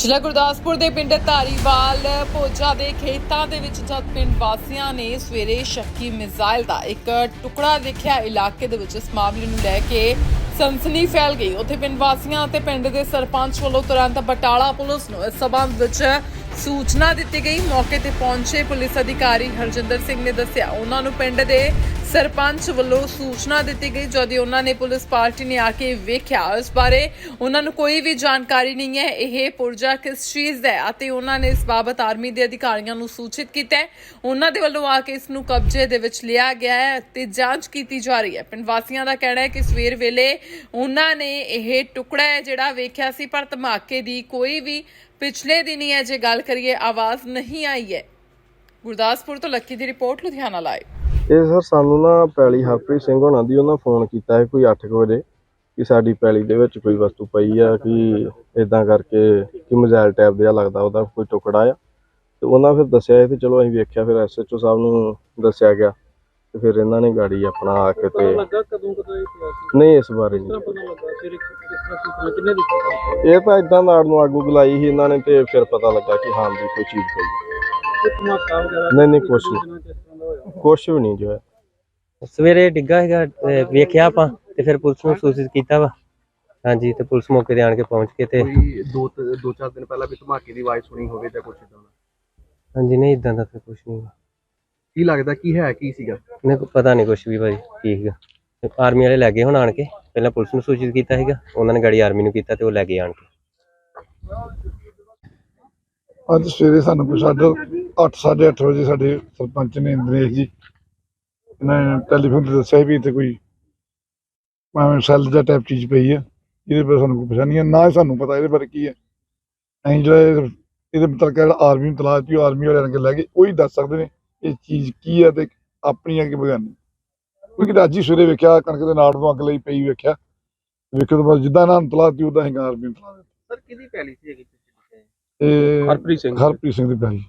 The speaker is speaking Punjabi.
ਜ਼ਿਲ੍ਹਾ ਗੁਰਦਾਸਪੁਰ ਦੇ ਪਿੰਡ ਧਾਰੀਵਾਲ ਭੋਜਾ ਦੇ ਖੇਤਾਂ ਦੇ ਵਿੱਚ ਜਦ ਪਿੰਡ ਵਾਸੀਆਂ ਨੇ ਸਵੇਰੇ ਸ਼ੱਕੀ ਮਿਜ਼ਾਈਲ ਦਾ ਇੱਕ ਟੁਕੜਾ ਦੇਖਿਆ, ਇਲਾਕੇ ਦੇ ਵਿੱਚ ਇਸ ਮਾਮਲੇ ਨੂੰ ਲੈ ਕੇ ਸਨਸਨੀ ਫੈਲ ਗਈ। ਉੱਥੇ ਪਿੰਡ ਵਾਸੀਆਂ ਅਤੇ ਪਿੰਡ ਦੇ ਸਰਪੰਚ ਵੱਲੋਂ ਤੁਰੰਤ ਬਟਾਲਾ ਪੁਲਿਸ ਨੂੰ ਇਸ ਸਬੰਧ ਵਿੱਚ ਸੂਚਨਾ ਦਿੱਤੀ ਗਈ। ਮੌਕੇ ਤੇ ਪਹੁੰਚੇ ਪੁਲਿਸ ਅਧਿਕਾਰੀ ਹਰਜਿੰਦਰ ਸਿੰਘ ਨੇ ਦੱਸਿਆ, ਉਹਨਾਂ ਨੂੰ ਪਿੰਡ ਦੇ ਸਰਪੰਚ ਵੱਲੋਂ ਸੂਚਨਾ ਦਿੱਤੀ ਗਈ, ਜਦੋਂ ਉਹਨਾਂ ਨੇ ਪੁਲਿਸ ਪਾਰਟੀ ਨੇ ਆ ਕੇ ਵੇਖਿਆ। ਇਸ ਬਾਰੇ ਉਹਨਾਂ ਨੂੰ ਕੋਈ ਵੀ ਜਾਣਕਾਰੀ ਨਹੀਂ ਹੈ। ਇਹ ਪੁਰਜਾ ਕਿਸ ਚੀਜ਼ ਦਾ ਹੈ ਅਤੇ ਉਹਨਾਂ ਨੇ ਇਸ ਬਾਬਤ ਆਰਮੀ ਦੇ ਅਧਿਕਾਰੀਆਂ ਨੂੰ ਸੂਚਿਤ ਕੀਤਾ ਉਹਨਾਂ ਦੇ ਵੱਲੋਂ ਆ ਕੇ ਇਸ ਨੂੰ ਕਬਜ਼ੇ ਦੇ ਵਿੱਚ ਲਿਆ ਗਿਆ ਹੈ ਤੇ ਜਾਂਚ ਕੀਤੀ ਜਾ ਰਹੀ ਹੈ। ਪਿੰਡ ਵਾਸੀਆਂ ਦਾ ਕਹਿਣਾ ਹੈ ਕਿ ਸਵੇਰ ਵੇਲੇ ਉਹਨਾਂ ਨੇ ਇਹ ਟੁਕੜਾ ਹੈ ਜਿਹੜਾ ਵੇਖਿਆ ਸੀ, ਪਰ ਧਮਾਕੇ ਦੀ ਕੋਈ ਵੀ ਪਿਛਲੇ ਦਿਨੀ ਹੈ। ਜੇ ਗੱਲ ਕਰੀਏ, ਆਵਾਜ਼ ਨਹੀਂ ਆਈ ਹੈ। ਗੁਰਦਾਸਪੁਰ ਤੋਂ ਲੱਕੀ ਦੀ ਰਿਪੋਰਟ, ਲੁਧਿਆਣਾ ਲਾਈਵ ਇਹ ਸਰ ਸਾਨੂੰ ਨਾ ਪੈਲੀ ਹਰਪ੍ਰੀਤ ਸਿੰਘ ਹੋਣਾ ਦੀ ਉਹਨਾਂ ਫੋਨ ਕੀਤਾ ਹੈ ਕੋਈ 8 ਵਜੇ ਕਿ ਸਾਡੀ ਪੈਲੀ ਦੇ ਵਿੱਚ ਕੋਈ ਵਸਤੂ ਪਈ ਆ ਕਿ ਇਦਾਂ ਕਰਕੇ ਕਿ ਮਜ਼ਾਇਲ ਟੈਪ ਜਿਹਾ ਲੱਗਦਾ ਉਹਦਾ ਕੋਈ ਟੁਕੜਾ ਆ। ਤੇ ਉਹਨਾਂ ਫਿਰ ਦੱਸਿਆ ਤੇ ਚਲੋ ਅਸੀਂ ਵੇਖਿਆ ਫਿਰ ਐਸਐਚਓ ਸਾਹਿਬ ਨੂੰ ਦੱਸਿਆ ਗਿਆ ਤੇ ਫਿਰ ਇਹਨਾਂ ਨੇ ਗਾੜੀ ਆਪਣਾ ਆ ਕੇ ਤੇ ਨਹੀਂ ਇਸ ਬਾਰੇ ਨਹੀਂ। ਇਹ ਤਾਂ ਇਦਾਂ ਨਾੜ ਨੂੰ ਅੱਗ ਉਗ ਲਾਈ ਸੀ ਇਹਨਾਂ ਨੇ ਤੇ ਫਿਰ ਪਤਾ ਲੱਗਾ ਕਿ ਹਾਂ ਜੀ ਕੋਈ ਚੀਜ਼ ਪਈ। ਨਹੀਂ, ਨਹੀਂ, ਕੁਛ ਨਹੀਂ। ਕੁਛ ਵੀ ਨਹੀਂ ਜੋ ਹੈ। ਸਵੇਰੇ ਡਿੱਗਾ ਹੈਗਾ ਅਹ ਵੇਖਿਆ ਆਪਾਂ ਤੇ ਫਿਰ ਪੁਲਿਸ ਨੂੰ ਸੂਚਿਤ ਕੀਤਾ ਵਾ। ਹਾਂਜੀ ਤੇ ਪੁਲਿਸ ਮੌਕੇ ਤੇ ਆਣ ਕੇ ਪਹੁੰਚ ਕੇ ਤੇ ਕੋਈ ਦੋ ਤ- ਦੋ ਚਾਰ ਦਿਨ ਪਹਿਲਾਂ ਵੀ ਧਮਾਕੇ ਦੀ ਆਵਾਜ਼ ਸੁਣੀ ਹੋਵੇ ਜਾਂ ਕੁਝ ਇਦਾਂ ਦਾ? ਹਾਂਜੀ ਨਹੀਂ ਇਦਾਂ ਦਾ ਤਾਂ ਕੁਝ ਨਹੀਂ। ਕੀ ਲੱਗਦਾ ਕੀ ਹੈ ਕੀ ਸੀਗਾ? ਮੈਨੂੰ ਕੋ ਪਤਾ ਨਹੀਂ ਕੁਝ ਵੀ ਭਾਜੀ ਕੀ ਹੈਗਾ ਤੇ ਆਰਮੀ ਵਾਲੇ ਲੈ ਗਏ ਹੁਣ ਆਣ ਕੇ। ਪਹਿਲਾਂ ਪੁਲਿਸ ਨੂੰ ਸੂਚਿਤ ਕੀਤਾ ਹੈਗਾ ਉਹਨਾਂ ਨੇ ਗਾੜੀ ਆਰਮੀ ਨੂੰ ਕੀਤਾ ਤੇ ਉਹ ਲੈ ਗਏ ਆਣ ਕੇ। ਅੱਜ ਸਵੇਰੇ ਸਾਨੂੰ ਕੋਈ ਸਾਢੇ ਅੱਠ ਸਾਢੇ ਅੱਠ ਵਜੇ ਸਾਡੇ ਸਰਪੰਚ ਨੇ ਇੰਦਰੇਸ਼ ਜੀ ਇਹਨਾਂ ਨੇ ਟੈਲੀਫੋਨ ਤੇ ਦੱਸਿਆ ਵੀ ਇੱਥੇ ਕੋਈ ਮਾਵੇਂ ਸੈੱਲ ਜਾਂ ਟਾਈਪ ਚੀਜ਼ ਪਈ ਹੈ ਇਹਦੇ ਬਾਰੇ ਸਾਨੂੰ ਕੋਈ ਨਹੀਂ ਹੈ ਨਾ ਹੀ ਸਾਨੂੰ ਪਤਾ ਇਹਦੇ ਬਾਰੇ ਕੀ ਹੈ ਅਸੀਂ ਜਿਹੜਾ ਇਹ- ਇਹਦੇ ਮੁਤਲਕ ਜਿਹੜਾ ਆਰਮੀ ਨੂੰ ਤਲਾਸ਼ ਦੀ ਆਰਮੀ ਵਾਲਿਆਂ ਨੇ ਲੈ ਉਹੀ ਦੱਸ ਸਕਦੇ ਨੇ ਇਹ ਚੀਜ਼ ਕੀ ਹੈ ਤੇ ਆਪਣੀ ਕਿ ਬਗਾਨੀ। ਕਿਉਂਕਿ ਅੱਜ ਹੀ ਸਵੇਰੇ ਵੇਖਿਆ ਕਣਕ ਦੇ ਨਾੜ ਨੂੰ ਅੱਗ ਲਈ ਪਈ ਵੇਖਿਆ ਵੇਖਣ ਤੋਂ ਬਾਅਦ ਜਿੱਦਾਂ ਇਹਨਾਂ ਨੂੰ ਤਲਾਸ਼ ਦੀ ਉਦਾਂ ਹੀ ਆਰਮੀ ਨੂੰ ਤਲਾਸ਼ ਸਰ ਕਿਹਦੀ ਪੈਲੀ ਸੀ ਹੈਗੀ ਇਹ ਹਰਪ੍ਰੀਤ ਸਿੰਘ ਹਰਪ੍ਰੀਤ ਸਿੰਘ ਦੀ ਪੈਲੀ।